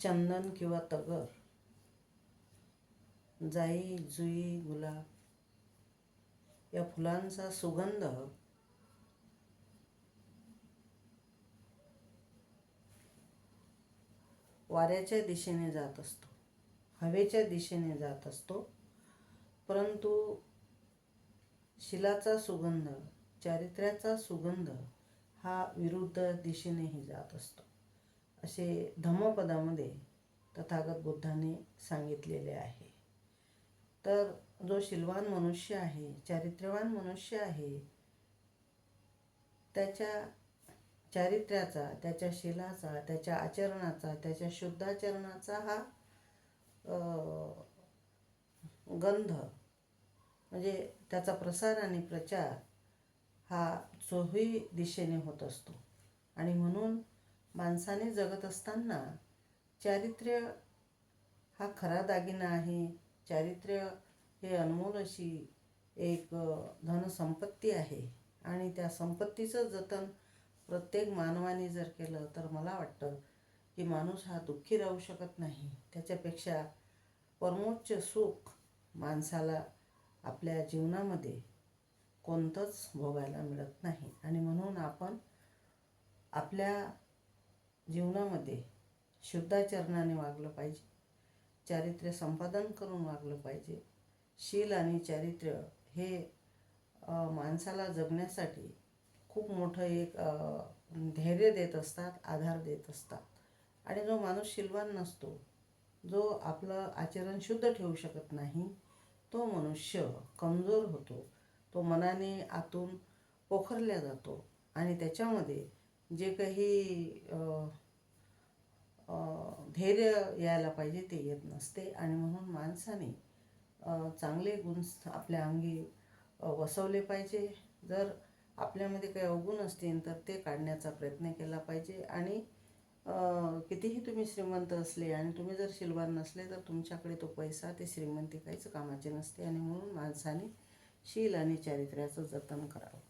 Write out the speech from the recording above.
चंदन किंवा तगर. जाई जुई गुलाब. या फुलांचा सुगंध वाऱ्याच्या दिशेने जात असतो हवेच्या दिशेने जात असतो. परंतु शिलाचा सुगंध चारित्र्याचा सुगंध हा विरुद्ध दिशेनेही जात असतो. असे धम्मपदामध्ये तथागत बुद्धाने सांगितलेले आहे. तर जो शिलवान मनुष्य आहे चारित्र्यवान मनुष्य आहे त्याच्या चारित्र्याचा त्याच्या शिलाचा त्याच्या आचरणाचा त्याच्या शुद्धाचरणाचा हा गंध म्हणजे त्याचा प्रसार आणि प्रचार हा चोही दिशेने होत असतो. आणि म्हणून माणसाने जगत असताना चारित्र्य हा खरा दागिना आहे. चारित्र्य हे अनमोल अशी एक धनसंपत्ती आहे. आणि त्या संपत्तीचं जतन प्रत्येक मानवाने जर केलं तर मला वाटतं की माणूस हा दुःखी राहू शकत नाही. त्याच्यापेक्षा परमोच्च सुख माणसाला आपल्या जीवनामध्ये कोणतंच भोगायला मिळत नाही. आणि म्हणून आपण आपल्या जीवनामध्ये शुद्धाचरणाने वागलं पाहिजे. चारित्र्य संपादन करून वागलं पाहिजे. शील आणि चारित्र्य हे माणसाला जगण्यासाठी खूप मोठं एक धैर्य देत असतात आधार देत असतात. आणि जो माणूस शिलवान नसतो जो आपलं आचरण शुद्ध ठेवू शकत नाही तो मनुष्य कमजोर होतो. तो मनाने आतून पोखरल्या जातो आणि त्याच्यामध्ये जे काही धैर्य यायला पाहिजे ते येत नसते. आणि म्हणून माणसाने चांगले गुण आपल्या अंगी वसवले पाहिजे. जर आपल्यामध्ये काही अवगुण असतील तर ते काढण्याचा प्रयत्न केला पाहिजे. आणि कितीही तुम्ही श्रीमंत असले आणि तुम्ही जर शिलवान नसले तर तुमच्याकडे तो पैसा ते श्रीमंती काहीच कामाचे नसते. आणि म्हणून माणसाने शील आणि चारित्र्याचं जतन करावं.